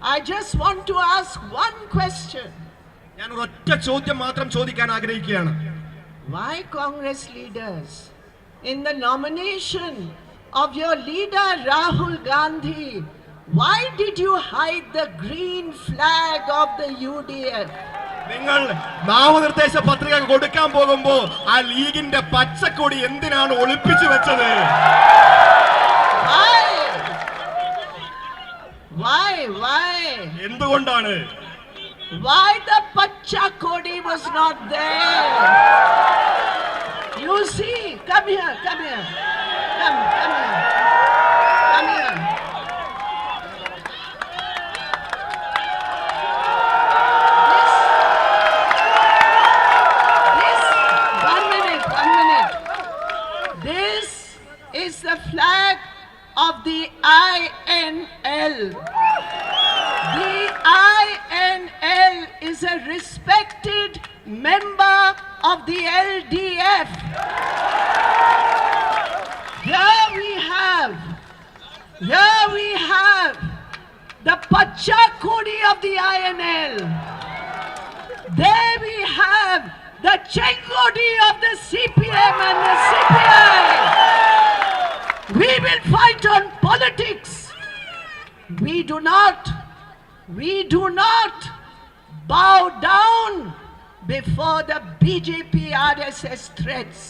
I just want to ask one question. ഞാൻ ഒരൊറ്റ ചോദ്യം മാത്രം ചോദിക്കാൻ ആഗ്രഹിക്കുകയാണ് Why Congress leaders, in the nomination of your leader Rahul Gandhi, why did you hide the green flag of the UDF? നിങ്ങൾ നാമനിർദ്ദേശ പത്രിക കൊടുക്കാൻ പോകുമ്പോൾ ആ ലീഗിന്റെ പച്ചക്കൊടി എന്തിനാണ് ഒളിപ്പിച്ചു വെച്ചത് എന്തുകൊണ്ടാണ് Why the Pacha Kodi was not there? You see, come here, come here. Come, come here. Come here. This, this, one minute, one minute. This is the flag of the INL. Is a respected member of the LDF. Here we have, here we have the Pachakudi of the INL. There we have the Chengodi of the CPM and the CPI. We will fight on politics. We do not, we do not bow down before the BJP RSS threats.